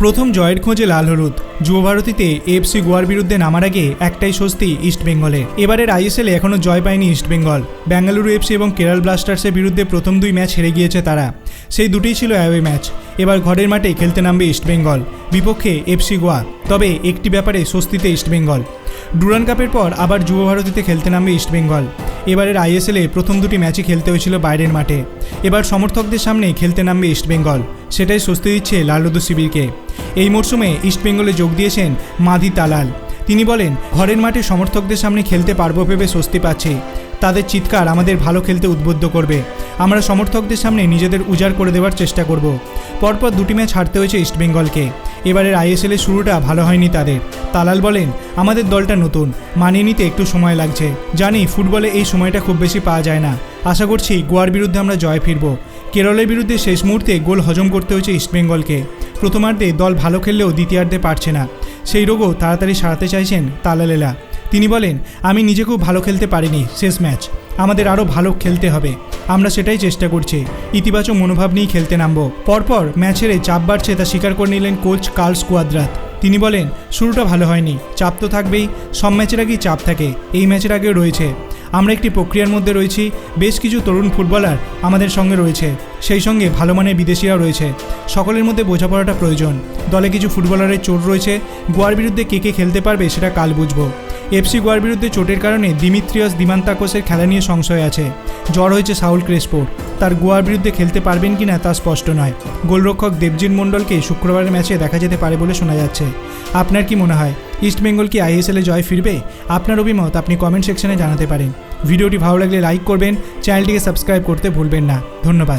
প্রথম জয়ের খোঁজে লাল হলুদ। যুব ভারতীতে এফসি গোয়ার বিরুদ্ধে নামার আগে একটাই স্বস্তি ইস্টবেঙ্গলে এবারের আইএসএলে এখনও জয় পায়নি ইস্টবেঙ্গল বেঙ্গালুরু এফসি এবং কেরল ব্লাস্টার্সের বিরুদ্ধে প্রথম দুই ম্যাচ হেরে গিয়েছে তারা। সেই দুটোই ছিল অ্যাওয়ে ম্যাচ। এবার ঘরের মাঠে খেলতে নামবে ইস্টবেঙ্গল বিপক্ষে এফসি গোয়া। তবে একটি ব্যাপারে স্বস্তিতে ইস্টবেঙ্গল ডুরান কাপের পর আবার যুব ভারতীতে খেলতে নামবে ইস্টবেঙ্গল এবারের আইএসএলে প্রথম দুটি ম্যাচই খেলতে হয়েছিল বাইরের মাঠে। এবার সমর্থকদের সামনে খেলতে নামবে ইস্টবেঙ্গল সেটাই স্বস্তি দিচ্ছে লালুদু শিবিরকে। এই মরশুমে ইস্টবেঙ্গলে যোগ দিয়েছেন মাধি তালাল। তিনি বলেন, ঘরের মাঠে সমর্থকদের সামনে খেলতে পারব ভেবে স্বস্তি পাচ্ছি। তাদের চিৎকার আমাদের ভালো খেলতে উদ্বুদ্ধ করবে। আমরা সমর্থকদের সামনে নিজেদের উজাড় করে দেওয়ার চেষ্টা করব। পরপর দুটি ম্যাচ হারতে হয়েছে ইস্টবেঙ্গলকে এবারের আইএসএলের শুরুটা ভালো হয়নি তাদের। তালাল বলেন, আমাদের দলটা নতুন, মানিয়ে নিতে একটু সময় লাগছে। জানি, ফুটবলে এই সময়টা খুব বেশি পাওয়া যায় না। আশা করছি গোয়ার বিরুদ্ধে আমরা জয় ফিরব। কেরলের বিরুদ্ধে শেষ মুহূর্তে গোল হজম করতে হয়েছে ইস্টবেঙ্গলকে প্রথমার্ধে দল ভালো খেললেও দ্বিতীয়ার্ধে পারছে না। সেই রোগও তাড়াতাড়ি সারাতে চাইছেন তালালেলা। তিনি বলেন, আমি নিজে খুব ভালো খেলতে পারিনি, শেষ ম্যাচ। আমাদের আরও ভালো খেলতে হবে। আমরা সেটাই চেষ্টা করছি। ইতিবাচক মনোভাব নিয়েই খেলতে নামবো। পরপর ম্যাচের এই চাপ বাড়ছে তা স্বীকার করে নিলেন কোচ কার্ল স্কোয়াদ্রাত। তিনি বলেন, শুরুটা ভালো হয়নি। চাপ তো থাকবেই। সব ম্যাচের আগেই চাপ থাকে। এই ম্যাচের আগেও রয়েছে। আমরা একটি প্রক্রিয়ার মধ্যে রয়েছি। বেশ কিছু তরুণ ফুটবলার আমাদের সঙ্গে রয়েছে। সেই সঙ্গে ভালো মানের বিদেশিরাও রয়েছে। সকলের মধ্যে বোঝাপড়াটা প্রয়োজন। দলে কিছু ফুটবলারের চোট রয়েছে। গোয়ার বিরুদ্ধে কে কে খেলতে পারবে সেটা কাল বুঝব। এফসি গোয়ার বিরুদ্ধে চোটের কারণে দিমিত্রিয়াস দিমান্তাকোসের খেলা নিয়ে সংশয় আছে। জ্বর হয়েছে সাউল ক্রেসপোর। তার গোয়ার বিরুদ্ধে খেলতে পারবেন কিনা তা স্পষ্ট নয়। গোলরক্ষক দেবজিৎ মণ্ডলকে শুক্রবারের ম্যাচে দেখা যেতে পারে বলে শোনা যাচ্ছে। আপনার কি মনে হয়? ইস্টবেঙ্গল কি আইএসএলে জয় ফিরবে? আপনার অভিমত আপনি কমেন্ট সেকশনে জানাতে পারেন। ভিডিওটি ভালো লাগলে লাইক করবেন, চ্যানেলটিকে সাবস্ক্রাইব করতে ভুলবেন না। ধন্যবাদ।